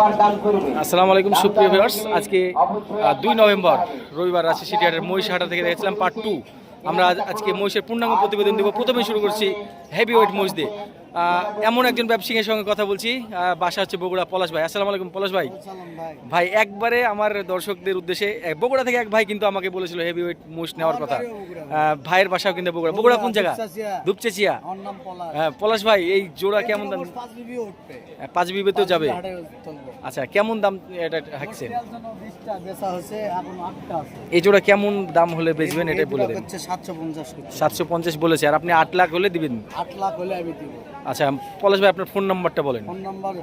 আসসালামু আলাইকুম সুপ্রিয় ভিউয়ার্স আজকে দুই নভেম্বর রবিবার রাশি সিটিয়ারের মহিষ হাটা থেকে দেখেছিলাম পার্ট টু আমরা আজকে মহিষের পূর্ণাঙ্গ প্রতিবেদন দেবো। প্রথমে শুরু করছি হেভি ওয়েট মহিষ দিয়ে এমন একজন ব্যবসায়ীর সঙ্গে কথা বলছি বাসা হচ্ছে বগুড়া পলাশ ভাই। আসসালামু আলাইকুম পলাশ ভাই। ভাই। একবারে আমার দর্শকদের উদ্দেশ্যে বগুড়া থেকে এক ভাই কিন্তু আমাকে বলেছিল হেভি ওয়েট মহিষ নেওয়ার কথা। ভাইয়ের বাসাও কিন্তু বগুড়া। বগুড়া কোন জায়গা? দুপচেচিয়া হ্যাঁ পলাশ ভাই এই জোড়া কেমন দাম? পাঁচ বিবেতেও যাবে। আচ্ছা কেমন দাম এটা হাঁকছেন এই জোড়া কেমন দাম হলে বেচবেন এটাই বলে দেন। পঞ্চাশ সাতশো পঞ্চাশ বলেছে আর আপনি আট লাখ হলে দিবেন? আট লাখ হলে আমি দিব। আচ্ছা পলাশ ভাই আপনার ফোন নাম্বারটা বলেন। Phone number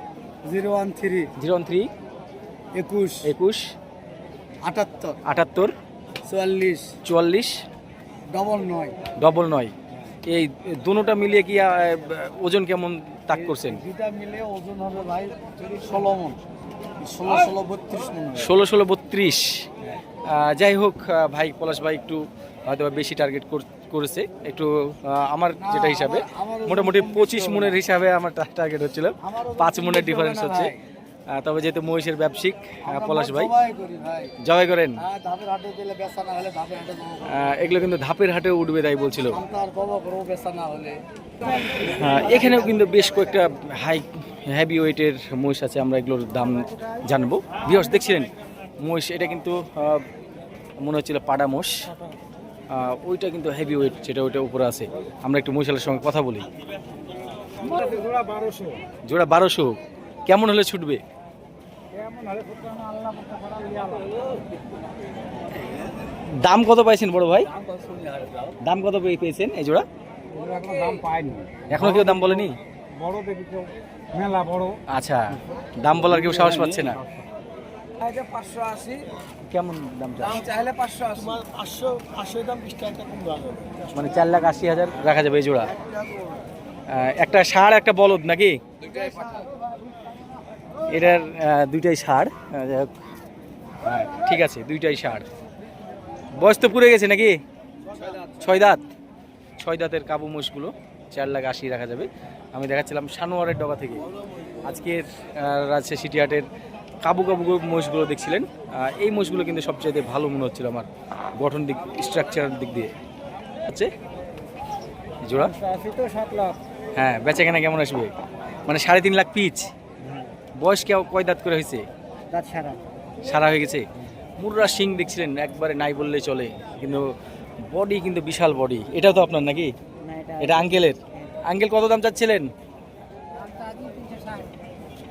zero one three zero one three একুশ একুশ আটাত্তর আটাত্তর চুয়াল্লিশ চুয়াল্লিশ ডবল নয়। ডবল নয়। এই দুটোটা মিলিয়ে কি ওজন কেমন তাক করছেন? দুটা মিলে ওজন হবে ভাই ষোলো মন। ষোলো ষোলো বত্রিশ ষোলো ষোলো বত্রিশ। যাই হোক ভাই পলাশ ভাই একটু হয়তো বেশি টার্গেট করেছে, একটু আমার যেটা হিসাবে, মোটামুটি পঁচিশ মনের হিসাবে আমার টার্গেট হচ্ছিল। পাঁচ মনের ডিফারেন্স হচ্ছে। তবে যেহেতু মহিষের ব্যবসায়িক পলাশ ভাই জবাই করেন। এগুলো কিন্তু ধাপের হাটে উঠবে তাই বলছিল। এখানেও কিন্তু বেশ কয়েকটা হাই হেভি ওয়েটের মহিষ আছে, আমরা এগুলোর দাম জানব। বিহস দেখছিলেন? মহিষ, এটা কিন্তু মনে হচ্ছিল পাডা মোষ ওইটা কিন্তু হেভি ওয়েট যেটা ওইটা উপরে আছে। আমরা একটু মহিষালের সঙ্গে কথা বলি। জোড়া বারোশো। কেমন হলে ছুটবে? দাম কত পাইছেন বড় ভাই? দাম কত পেয়ে- পেয়েছেন এই জোড়া? এখনও কেউ দাম বলেনি? বড় দেখি মেলা বড়। আচ্ছা দাম বলার কেউ সাহস পাচ্ছে না। পাঁচশো আশি। কেমন দাম? দাম চাইলে পাঁচশো আশি। পাঁচশো পাঁচশো দাম বিশ টাকা কম মানে চার লাখ আশি হাজার রাখা যাবে এই জোড়া? একটা ষাড় একটা বলদ নাকি? এটার দুইটাই ষাড়। হ্যাঁ, ঠিক আছে দুইটাই ষাড়। বয়স তো পুড়ে গেছে নাকি? ছয় দাঁত। ছয় দাঁতের কাবু মোষগুলো চার লাখ আশি রাখা যাবে। আমি দেখাচ্ছিলাম সানোয়ারের ডগা থেকে। আজকের রাজশাহী সিটি হাটের কাবু কাবু মোষগুলো দেখছিলেন। এই মোষগুলো কিন্তু সবচেয়ে ভালো মনে হচ্ছিল আমার গঠন দিক স্ট্রাকচারের দিক দিয়ে। হচ্ছে জোড়া? সাত লাখ হ্যাঁ বেচা কেনা কেমন আসবে? মানে সাড়ে তিন লাখ পিচ। বয়স কেউ কয় দাঁত করে হয়েছে? সারা হয়ে গেছে? মুর্রা সিং দেখছিলেন, একবারে নাই বললে চলে, কিন্তু বডি কিন্তু বিশাল বডি এটাও তো আপনার নাকি? এটা আঙ্কেলের। আঙ্কেল কত দাম চাচ্ছিলেন?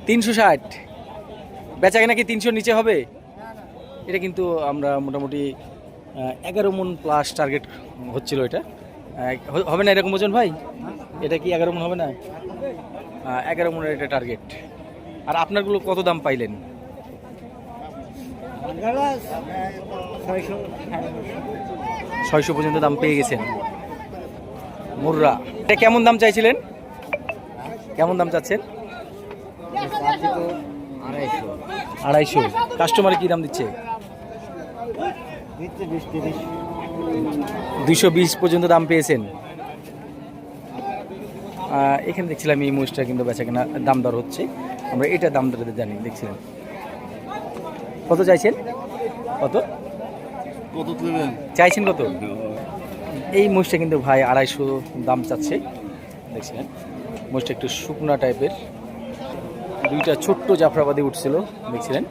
তিনশো ষাট। বেচা কেনা কি তিনশোর নিচে হবে? এটা কিন্তু আমরা মোটামুটি এগারো মন প্লাস টার্গেট হচ্ছিল এটা। হবে না এরকম ওজন ভাই? এটা কি এগারো মন হবে না? এগারো মনের এটা টার্গেট আর আপনারগুলো কত দাম পাইলেন? ছয়শো পর্যন্ত দাম পেয়ে গেছেন। মুর্রা, এটা কেমন দাম চাইছিলেন? কেমন দাম চাচ্ছেন? আড়াইশো। কাস্টমারে কি দাম দিচ্ছে? দুশো বিশ পর্যন্ত দাম পেয়েছেন। এখানে দেখছিলাম এই মহিষটা কিন্তু বেচা কেনা দাম দর হচ্ছে। আমরা এটা দাম দর জানি দেখছিলাম। কত চাইছেন? কত? কত চাইছেন কত? এই মহিষটা কিন্তু ভাই আড়াইশো দাম চাচ্ছে। দেখছিলেন। মহিষটা একটু শুকনা টাইপের দুইটা ছোট্ট জাফরাবাদি উঠছিল দেখছিলেন?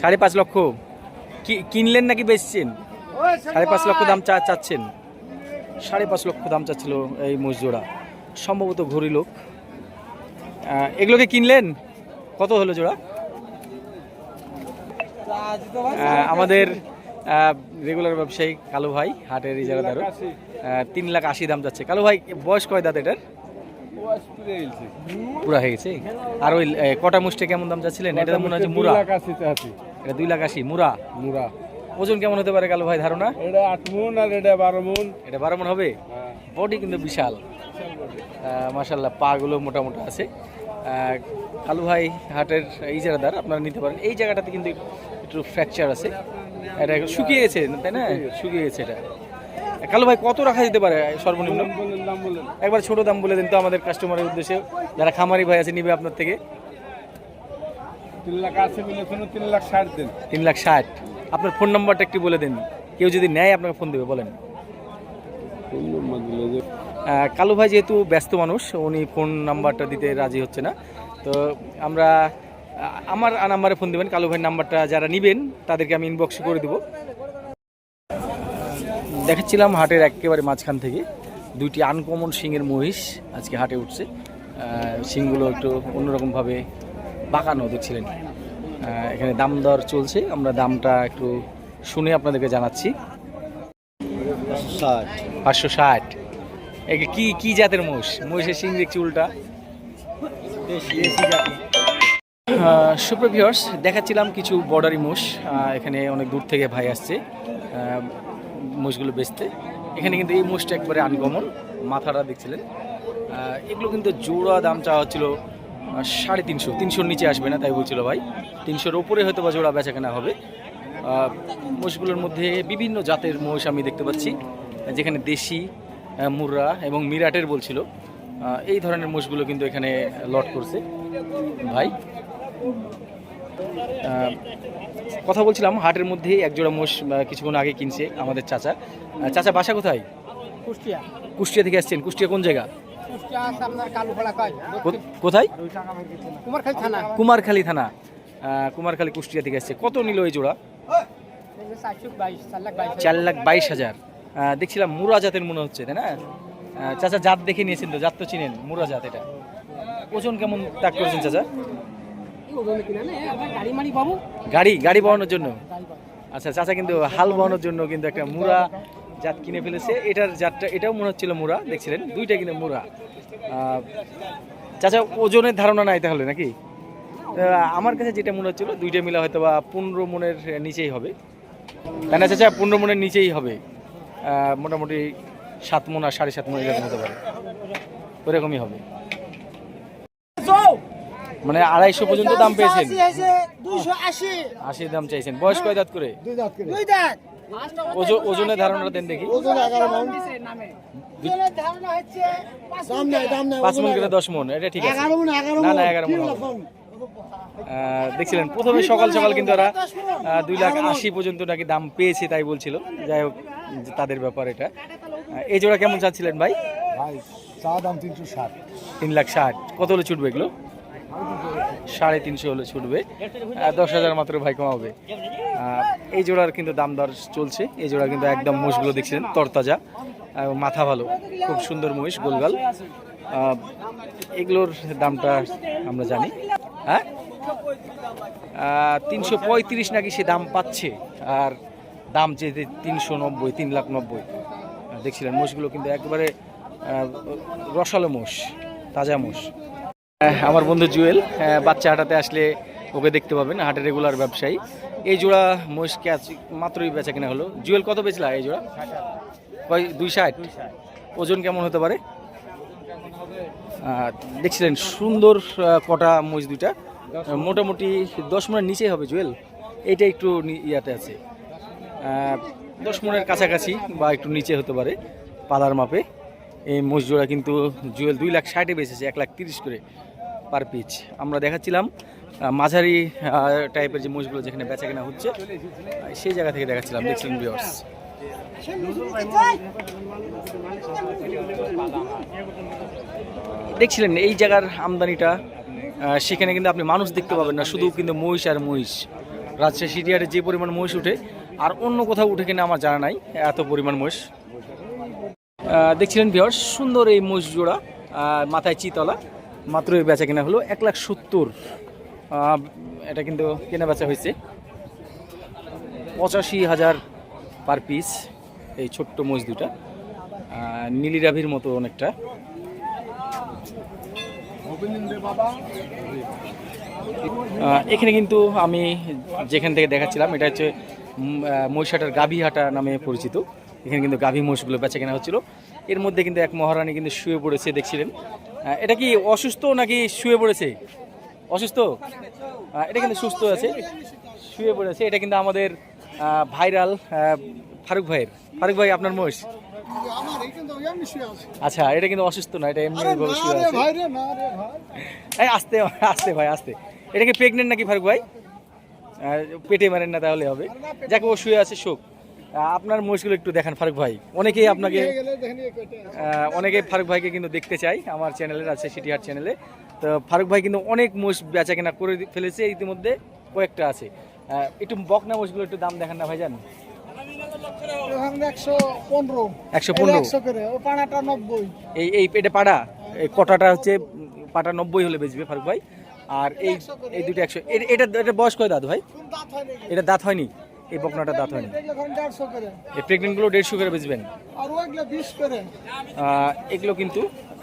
সাড়ে পাঁচ লক্ষ। কিনলেন নাকি বেচছেন? সাড়ে পাঁচ লক্ষ দাম চা চাচ্ছেন। সাড়ে পাঁচ লক্ষ দাম চাচ্ছিল এই মহিষ জোড়া সম্ভবত ঘড়ি লোক। এগুলোকে কিনলেন? কত হলো জোড়া? আমাদের রেগুলার ব্যবসায়ী কালু ভাই, হাটের ইজারাদারও তিন লাখ আশি দাম যাচ্ছে। কালু ভাই, বয়স কয় দাঁত এটার? পুরা হয়ে গেছে? আর ওই কটা মুষ্টে কেমন দাম যাচ্ছিলেন এটা মনে হচ্ছে মুরা। এটা দুই লাখ আশি মুরা? মুরা। ওজন কেমন হতে পারে কালু ভাই ধারণা? এটা আট মন আর এটা বারো মন। এটা বারো মন হবে? বডি কিন্তু বিশাল। মাসাল্লাহ পা গুলো মোটামুটি আছে। কালু ভাই হাটের ইজারাদার আপনারা নিতে পারেন। এই জায়গাটাতে কিন্তু একটু ফ্র্যাকচার আছে। এটা শুকিয়ে গেছে তাই না? শুকিয়ে গেছে এটা। কালু ভাই কত রাখা যেতে পারে সর্বনিম্ন? একবার ছোট দাম বলে দিন তো আমাদের কাস্টমারের উদ্দেশ্যে। যারা খামারি ভাই আছে নিবে আপনার থেকে। তিন লাখ ষাট আপনার ফোন নাম্বারটা একটু বলে দিন। কেউ যদি নেয় আপনাকে ফোন দেবে বলেন। কালু ভাই যেহেতু ব্যস্ত মানুষ উনি ফোন নাম্বারটা দিতে রাজি হচ্ছে না। তো আমরা আমার নাম্বারে ফোন দেবেন। কালু ভাইয়ের নাম্বারটা যারা নেবেন তাদেরকে আমি ইনবক্সে করে দেবো। দেখাচ্ছিলাম হাটের একেবারে মাঝখান থেকে। দুইটি আনকমন শিংয়ের মহিষ আজকে হাটে উঠছে। শিংগুলো একটু অন্যরকমভাবে বাঁকানো দেখছিলেন এখানে দাম দর চলছে। আমরা দামটা একটু শুনে আপনাদেরকে জানাচ্ছি। পাঁচশো ষাট। কি কি জাতের মোষ মহিষের সিং দেখছি উল্টা। সুপ্র ভিউয়ার্স দেখাচ্ছিলাম কিছু বর্ডারি মোষ এখানে অনেক দূর থেকে ভাই আসছে। মোষগুলো বেচতে। এখানে কিন্তু এই মোষটা একবারে আনকমন মাথাটা দেখছিলেন। এগুলো কিন্তু জোড়া দাম চাওয়া হচ্ছিল সাড়ে তিনশো, তিনশোর নিচে আসবে না তাই বলছিল ভাই। তিনশোর ওপরে হয়তো বা জোড়া বেচা কেনা হবে মোষগুলোর মধ্যে বিভিন্ন জাতের মোষ আমি দেখতে পাচ্ছি, যেখানে দেশি মুর্রা এবং মিরাটের বলছিল। এই ধরনের মোষগুলো কিন্তু এখানে লট করছে ভাই। কথা বলছিলাম হাটের মধ্যে এক জোড়া মোষ কিছুক্ষণ আগে কিনছে আমাদের চাচা। চাচা বাসা কোথায়? কুষ্টিয়া। কুষ্টিয়া থেকে আসছেন। কুষ্টিয়া কোন জায়গা? কোথায়? কুমারখালী থানা। কুমারখালী কুষ্টিয়া থেকে আসছে। কত নিল এই জোড়া? চার লাখ বাইশ চার লাখ বাইশ হাজার। দেখছিলাম মুরা জাতের মনে হচ্ছে তাই না? চাচা জাত দেখে নিয়েছেন তো জাত তো চিনেন মুরা জাত এটা। ওজন কেমন তাক করেছেন চাচা? গাড়ি গাড়ি বহানোর জন্য? আচ্ছা চাচা কিন্তু হাল বহানোর জন্য কিন্তু একটা মুরা জাত কিনে ফেলেছে। এটার জাতটা, এটাও মনে হচ্ছিল মুরা দেখছিলেন? দুইটা কিন্তু মুরা চাচা, ওজনের ধারণা নাই তাহলে নাকি? আমার কাছে যেটা মনে হচ্ছিল, দুইটা মিলে হয়তো বা পনেরো মনের নিচেই হবে। তাই না, চাচা, পনেরো মনের নিচেই হবে। মোটামুটি সাত মন আর সাড়ে সাত মন এরকম হতে পারে। ওরকমই হবে। মানে আড়াইশো পর্যন্ত দাম পেয়েছেন। আশি আশির দাম চাইছেন। বয়স কয় দাঁত করে? দুই দাঁত ওজনের ধারণাটা দেন দেখি। ধারণা হচ্ছে দাম নাই দাম নাই পাঁচ মন করে দশ মন এটা ঠিক আছে। না না এগারো মন দেখছিলেন প্রথমে সকাল সকাল কিন্তু ওরা দুই লাখ আশি পর্যন্ত নাকি দাম পেয়েছে তাই বলছিল। যাই হোক যে তাদের ব্যাপার এটা। এই জোড়া কেমন চাচ্ছিলেন ভাই? ভাই চা দাম তিনশো ষাট। তিন লাখ ষাট। কত হলে ছুটবে এগুলো? সাড়ে তিনশো হলে ছুটবে। দশ হাজার মাত্র ভাই কমাবে। এই জোড়ার কিন্তু দাম দর চলছে। এই জোড়া কিন্তু একদম মোষগুলো দেখছিলেন তরতাজা মাথা ভালো। খুব সুন্দর মহিষ, গোলগাল। এগুলোর দামটা আমরা জানি। হ্যাঁ? তিনশো পঁয়ত্রিশ নাকি সে দাম পাচ্ছে। আর দাম যে তিনশো নব্বই, তিন লাখ নব্বই। দেখছিলেন মোষগুলো কিন্তু একবারে রসালো মোষ তাজা মোষ আমার বন্ধু জুয়েল আহ, বাচ্চা হাটাতে আসলে ওকে দেখতে পাবেন হাটের রেগুলার ব্যবসায়ী। এই জোড়া মোষকে আজ মাত্রই বেচা কিনা হলো? জুয়েল কত বেচলা এই জোড়া? কয় দুই ষাট? ওজন কেমন হতে পারে? দেখছিলেন সুন্দর কটা মোষ দুইটা। মোটামুটি দশ মনের নিচেই হবে জুয়েল। এইটা একটু ইয়াতে আছে। দশ মনের কাছাকাছি বা একটু নিচে হতে পারে পালার মাপে। এই মোষ জোড়া কিন্তু জুয়েল দুই লাখ ষাটে বেচেছে এক লাখ তিরিশ করে। পার পিচ আমরা দেখাচ্ছিলাম মাঝারি টাইপের যে মোষগুলো যেখানে বেচা কেনা হচ্ছে সেই জায়গা থেকে দেখাচ্ছিলাম, দেখছিলেন ভিউয়ার্স দেখছিলেন এই জায়গার আমদানিটা সেখানে কিন্তু আপনি মানুষ দেখতে পাবেন না, শুধু কিন্তু মহিষ আর মহিষ। রাজশাহী সিটিয়ারে যে পরিমাণ মহিষ উঠে, আর অন্য কোথাও উঠে কিনা আমার জানা নাই, এত পরিমাণ মহিষ। দেখছিলেন ভিওর সুন্দর এই মহিষ জোড়া মাথায় চিতলা। মাত্র এই বেচা কেনা হলো এক লাখ সত্তর। এটা কিন্তু কেনা বেচা হয়েছে। পঁচাশি হাজার পার পিস এই ছোট্ট মহিষ দুটা। নীলিরাভির মতো অনেকটা। এখানে কিন্তু আমি যেখান থেকে দেখাচ্ছিলাম, এটা হচ্ছে মহিষাটার গাভীহাটা নামে পরিচিত। এখানে কিন্তু গাভী মহিষগুলো বেচা কেনা হচ্ছিল। এর মধ্যে কিন্তু এক মহারানী কিন্তু শুয়ে পড়েছে, দেখছিলেন। এটা কি অসুস্থ নাকি শুয়ে পড়েছে? অসুস্থ? এটা কিন্তু সুস্থ আছে। শুয়ে পড়েছে। এটা কিন্তু আমাদের ভাইরাল ফারুক ভাইয়ের। ফারুক ভাই আপনার আছে। আচ্ছা এটা কিন্তু অসুস্থ না এটা এমনি এই আস্তে আস্তে ভাই আস্তে। এটা কি প্রেগনেন্ট নাকি ফারুক ভাই? পেটে মারেন না তাহলে হবে। যাকে ও শুয়ে আছে শোক। আপনার মহিষগুলো একটু দেখেন ফারুক ভাই। অনেকেই আপনাকে হয়ে গেলে দেখেন এই কয়টা। আছে। আহ, অনেকে ফারুক ভাইকে কিন্তু দেখতে চাই আমার চ্যানেলের আছে সিটি হাট চ্যানেলে তো ফারুক ভাই কিন্তু অনেক মোষ বেচা কেনা করে ফেলেছে ইতিমধ্যে কয়েকটা আছে। একটু বকনা মোষগুলো একটু দাম দেখান না ভাইজান। এখন একশো পনেরো। এই এই পাড়া? এই কটাটা হচ্ছে পাটা নব্বই হলে বেচবে ফারুক ভাই। আর এই এই দুটো একশো এটা এটা বয়স কয় দাদু ভাই? এটা দাঁত হয়নি? এই বকনাটা দাঁত হয়নি। এই প্রেগনেন্টগুলো দেড়শো করে বেচবেন? এগুলো কিন্তু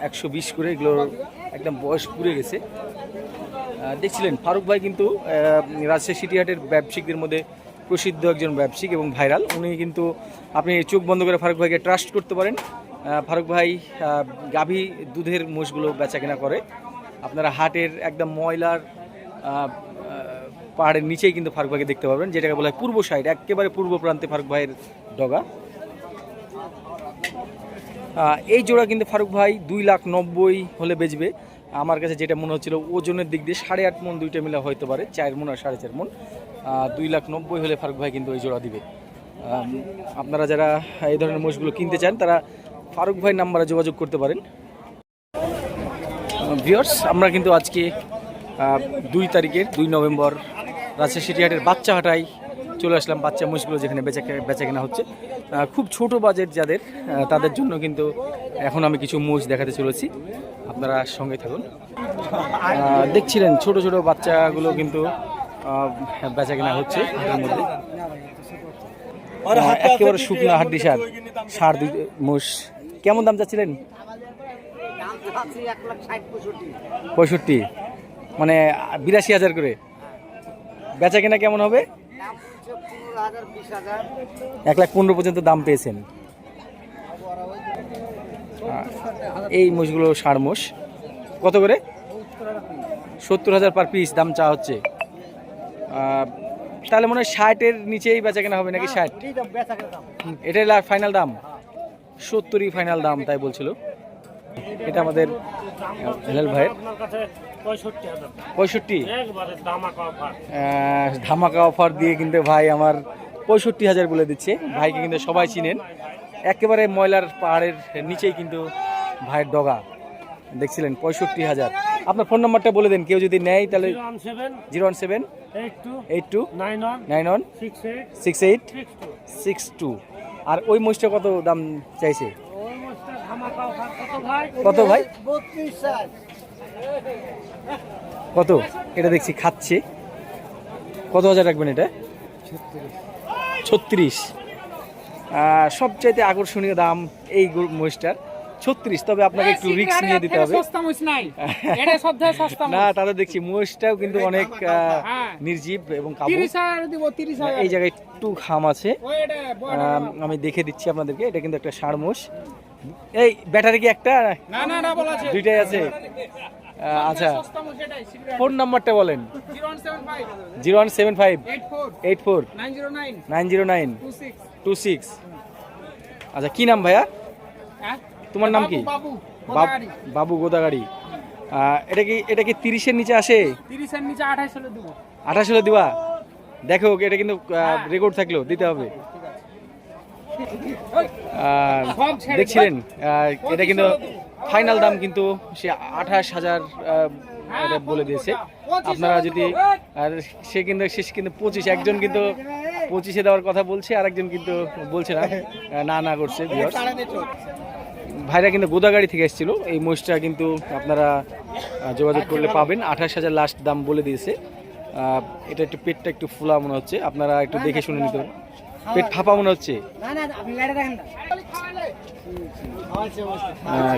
একশো বিশ করে এগুলো একদম বয়স পুড়ে গেছে। দেখছিলেন ফারুক ভাই কিন্তু রাজশাহী সিটি হাটের ব্যবসায়িকদের মধ্যে প্রসিদ্ধ একজন ব্যবসায়িক এবং ভাইরাল। উনি কিন্তু আপনি চোখ বন্ধ করে ফারুক ভাইকে ট্রাস্ট করতে পারেন। ফারুক ভাই গাভী দুধের মোষগুলো বেচা কেনা করে। আপনারা হাটের একদম ময়লার পাহাড়ের নিচেই কিন্তু ফারুক ভাইকে দেখতে পাবেন, যেটাকে বলা হয় পূর্ব সাইড, একেবারে পূর্ব প্রান্তে ফারুক ভাইয়ের ডগা। এই জোড়া কিন্তু ফারুক ভাই দুই লাখ নব্বই হলে বেচবে। আমার কাছে যেটা মনে হচ্ছিল, ওজনের দিক দিয়ে সাড়ে আট মন দুইটা মিলে হয়তো পারে, চার মন আর সাড়ে চার মন। দুই লাখ নব্বই হলে ফারুক ভাই কিন্তু ওই জোড়া দিবে। আপনারা যারা এই ধরনের মোষগুলো কিনতে চান, তারা ফারুক ভাই নাম্বারে যোগাযোগ করতে পারেন। ভিওর্স আমরা কিন্তু আজকে দুই তারিখের দুই নভেম্বর রাজশাহী সিটি হাটের বাচ্চা হাটাই চলে আসলাম, বাচ্চা মহিষগুলো যেখানে বেচা বেচা কেনা হচ্ছে। খুব ছোট বাজেট যাদের তাদের জন্য কিন্তু এখন আমি কিছু মোষ দেখাতে চলেছি। আপনারা সঙ্গে থাকুন। দেখছিলেন ছোট ছোট বাচ্চাগুলো কিন্তু বেচা কেনা হচ্ছে হাটের মধ্যে। একেবারে শুকনো হাড্ডি সার সার দুই মোষ কেমন দাম চাচ্ছিলেন? পঁয়ষট্টি। মানে বিরাশি হাজার করে? বেচা কেনা কেমন হবে? এক লাখ পনেরো পর্যন্ত দাম পেয়েছেন। এই মোষগুলো ষাঁড় মোষ। কত করে? সত্তর হাজার পার পিস দাম চা হচ্ছে। তাহলে মনে হয় ষাটের নিচেই বেচা কেনা হবে নাকি ষাট? এটাই ফাইনাল দাম। সত্তরই ফাইনাল দাম তাই বলছিল। এটা আমাদের হেলাল ভাইয়ের। পঁয়ষট্টি ধামাকা অফার দিয়ে কিন্তু ভাই আমার পঁয়ষট্টি হাজার বলে দিচ্ছে। ভাইকে কিন্তু সবাই চিনেন। একেবারে ময়লার পাহাড়ের নিচেই কিন্তু ভাইয়ের ডগা। দেখছিলেন পঁয়ষট্টি হাজার। আপনার ফোন নাম্বারটা বলে দেন কেউ যদি নেয় তাহলে zero one seven eight two nine one six eight six two. আর ওই মোষটা কত দাম চাইছে? কত ভাই? কত? এটা দেখছি খাচ্ছে। কত হাজার রাখবেন এটা? ছত্রিশ। সবচাইতে আকর্ষণীয় দাম এই মহিষটার ছত্রিশ। তবে আপনাকে একটু রিস্ক নিয়ে দিতে হবে। না তাহলে দেখছি মহিষটাও কিন্তু অনেক হ্যাঁ। নির্জীব এবং এই জায়গায় একটু খাম আছে। আমি দেখে দিচ্ছি আপনাদেরকে এটা কিন্তু একটা ষাঁড় মোষ এই ব্যাটারি কি একটা? না না না দুইটাই আছে। আচ্ছা। ফোন নাম্বারটা বলেন। Zero one seven five. Eight four. Nine zero nine. Two six. আচ্ছা কী নাম ভাইয়া? হ্যাঁ তোমার নাম কি? বাবু গোদাগাড়ি। এটা কি এটা কি তিরিশের নিচে আসে? তিরিশের নিচে আঠাইশ হলে দেবো। আঠাশ হলে দিবা? দেখো এটা কিন্তু রেকর্ড থাকল দিতে হবে। দেখছিলেন? এটা কিন্তু ফাইনাল দাম কিন্তু সে আঠাশ হাজার বলে দিয়েছে। আপনারা যদি সে কিন্তু শেষ কিন্তু পঁচিশ, একজন কিন্তু পঁচিশে দেওয়ার কথা বলছে আর একজন কিন্তু বলছে না না না করছে ভাইরা কিন্তু গোদাগাড়ি থেকে এসেছিল, এই মোষটা কিন্তু আপনারা যোগাযোগ করলে পাবেন। আঠাশ হাজার লাস্ট দাম বলে দিয়েছে। এটা একটু পেটটা একটু ফুলা মনে হচ্ছে, আপনারা একটু দেখে শুনে নিতে পারেন। পেট ফাঁপা মনে হচ্ছে?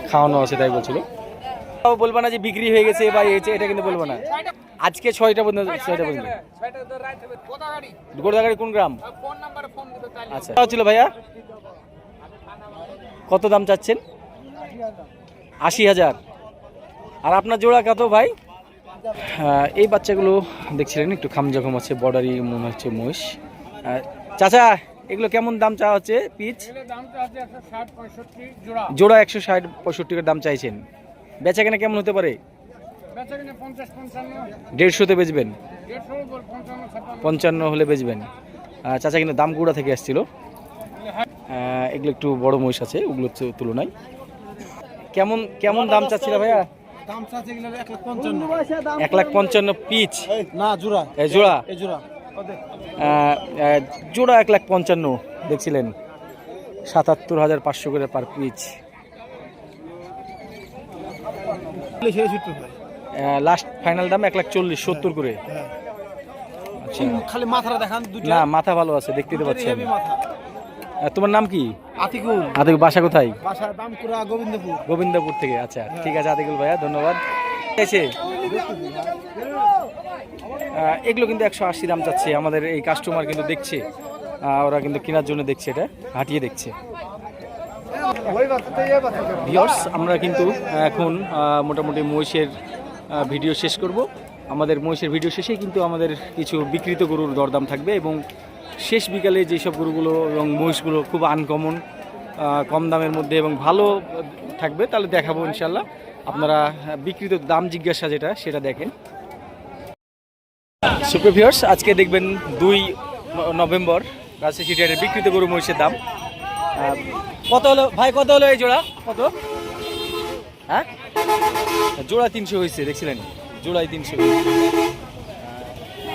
খাওয়ানো আছে, তাই বলছিল। বলব না যে বিক্রি হয়ে গেছে বা হয়েছে এটা কিন্তু বলব না। আজকে ছয়টা পর্যন্ত ছয়টা পর্যন্ত। গোদাগাড়ি কোন গ্রাম? আচ্ছা হচ্ছিল ভাইয়া? কত দাম চাচ্ছেন? আশি হাজার। আর আপনার জোড়া কত ভাই? এই বাচ্চাগুলো দেখছিলেন, একটু খাম জখম আছে, বর্ডারি মনে হচ্ছে মহিষ। চাচা এগুলো কেমন দাম চাওয়া হচ্ছে পিচ? জোড়া। জোড়া একশো ষাট পঁয়ষট্টি দাম চাইছেন। বেচা কেনা কেমন হতে পারে? দেড়শোতে বেচবেন? পঞ্চান্ন হলে বেচবেন। চাচা কিন্তু দাম গুড়া থেকে আসছিল? এগুলো একটু বড় মহিষ আছে ওগুলোর তুলনায়। কেমন কেমন দাম চাচ্ছিল ভাইয়া? এক লাখ পঞ্চান্ন। পিচ। না জোড়া। জোড়া? জোড়া। জোড়া এক লাখ পঞ্চান্ন দেখছিলেন? সাতাত্তর হাজার পাঁচশো করে পার পিচ লাস্ট ফাইনাল দাম এক লাখ চল্লিশ সত্তর করে। আচ্ছা। খালি মাথাটা দেখান না মাথা ভালো আছে দেখতে হেভি মাথা। তোমার নাম কি? আতিকুল। আদিক বাসা কোথায়? দামকুড়া গোবিন্দপুর। গোবিন্দপুর থেকে আচ্ছা ঠিক আছে আদিকুল ভাইয়া ধন্যবাদ। এসে। এগুলো কিন্তু একশো আশি দাম চাচ্ছে আমাদের এই কাস্টমার কিন্তু দেখছে। ওরা কিন্তু কেনার জন্য দেখছে এটা, হাঁটিয়ে দেখছে। আমরা কিন্তু এখন মোটামুটি মহিষের ভিডিও শেষ করব। আমাদের মহিষের ভিডিও শেষে কিন্তু আমাদের কিছু বিকৃত গরুর দরদাম থাকবে এবং শেষ বিকালে যেসব গরুগুলো এবং মহিষগুলো খুব আনকমন কম দামের মধ্যে এবং ভালো থাকবে, তাহলে দেখাবো ইনশাল্লাহ আপনারা আহ, বিকৃত দাম জিজ্ঞাসা যেটা সেটা দেখেন। সুপ্রিভিয়ার্স আজকে দেখবেন দুই নভেম্বর রাজশাহী সিটিয়ারের বিকৃত গরু মহিষের দাম। কত হলো? ভাই কত হলো এই জোড়া? কত? হ্যাঁ? জোড়া তিনশো হয়েছে দেখছিলেন? জোড়ায় তিনশো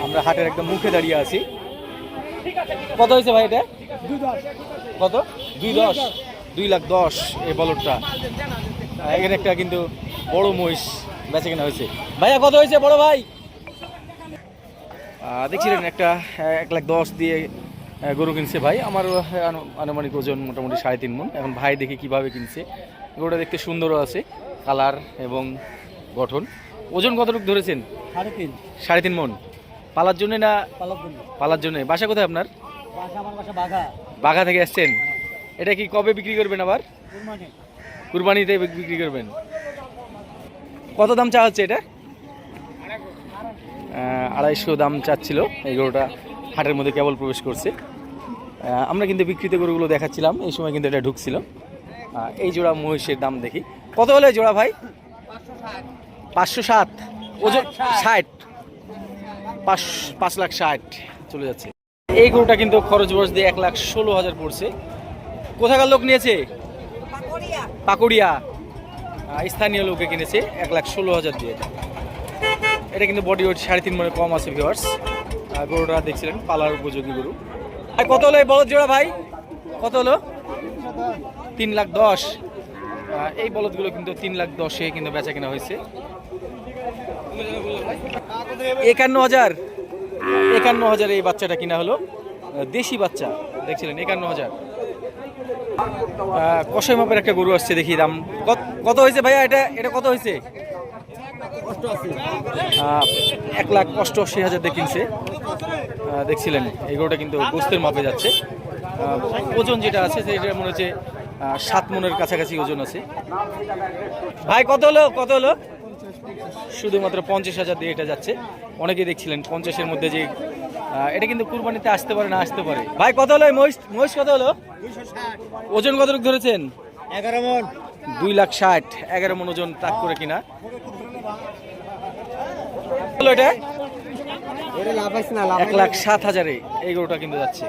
আমরা হাটের একদম মুখে দাঁড়িয়ে আছি। কত হয়েছে ভাই এটা? কত? দুই দশ। দুই লাখ দশ এই বলরটা এখানে একটা কিন্তু বড় মহিষ বেচে কেনা হয়েছে। ভাইয়া কত হয়েছে বড় ভাই? দেখছিলেন একটা এক লাখ দশ দিয়ে গরু কিনছে ভাই। আমার আনু- আনুমানিক ওজন মোটামুটি সাড়ে তিন মন। এখন ভাই দেখি কীভাবে কিনছে। গরুটা দেখতে সুন্দরও আছে কালার এবং গঠন। ওজন কতটুকু ধরেছেন? সাড়ে তিন। সাড়ে তিন মন। পালার জন্য না পালার জন্য। বাসা কোথায় আপনার? বাঘা। বাঘা থেকে আসছেন। এটা কি কবে বিক্রি করবেন আবার? কুরবানিতে বিক্রি করবেন। কত দাম চা হচ্ছে এটা? আড়াইশো দাম চাচ্ছিল। এই গরুটা হাটের মধ্যে কেবল প্রবেশ করছে। আমরা কিন্তু বিক্রিত গরুগুলো দেখাচ্ছিলাম। এই সময় কিন্তু এটা ঢুকছিল। এই জোড়া মহিষের দাম দেখি। কত হলে জোড়া ভাই? পাঁচশো সাত। ওজন ষাট। পাঁচ পাঁচ লাখ ষাট চলে যাচ্ছে। এই গরুটা কিন্তু খরচ বরচ দিয়ে এক লাখ ষোলো হাজার পড়ছে। কোথাকার লোক নিয়েছে? পাকুড়িয়া স্থানীয় লোকে কিনেছে এক লাখ ষোলো হাজার দিয়ে এটা কিন্তু বডি ওয়েট সাড়ে তিন মনে কম আছে ভিওয়ার্স গরুটা দেখছিলেন, পালার উপযোগী গরু। আর কত হলো এই বলদ জোড়া ভাই? কত হলো? তিন লাখ দশ। এই বলদগুলো কিন্তু তিন লাখ দশে কিন্তু বেচা কেনা হয়েছে। একান্ন হাজার। একান্ন হাজার এই বাচ্চাটা কিনা হলো। দেশি বাচ্চা, দেখছিলেন? একান্ন হাজার। কষাই মাপের একটা গরু আসছে, দেখি দাম। কত- হয়েছে ভাইয়া এটা? এটা কত হয়েছে? এক লাখ কষ্ট অষ্টআশি হাজার দিয়ে কিনছে। দেখছিলেন, এই গরুটা কিন্তু গোস্তের মাপে যাচ্ছে। ওজন যেটা আছে, সেটা মনে হচ্ছে সাত মনের কাছাকাছি ওজন আছে। ভাই, কত হলো? কত হলো? শুধুমাত্র পঞ্চাশ হাজার দিয়ে এটা যাচ্ছে। অনেকে দেখছিলেন, পঞ্চাশের মধ্যে যে এটা কিন্তু কুরবানিতে আসতে পারে না আসতে পারে। ভাই কত হলো মহিষ? মহিষ কত হলো? ওজন কতটুকু ধরেছেন? এগারো মন। দুই লাখ ষাট। এগারো মন ওজন তাক করে কিনা। হলো এটা? এক লাখ সাত হাজারে এই গরুটা কিন্তু যাচ্ছে।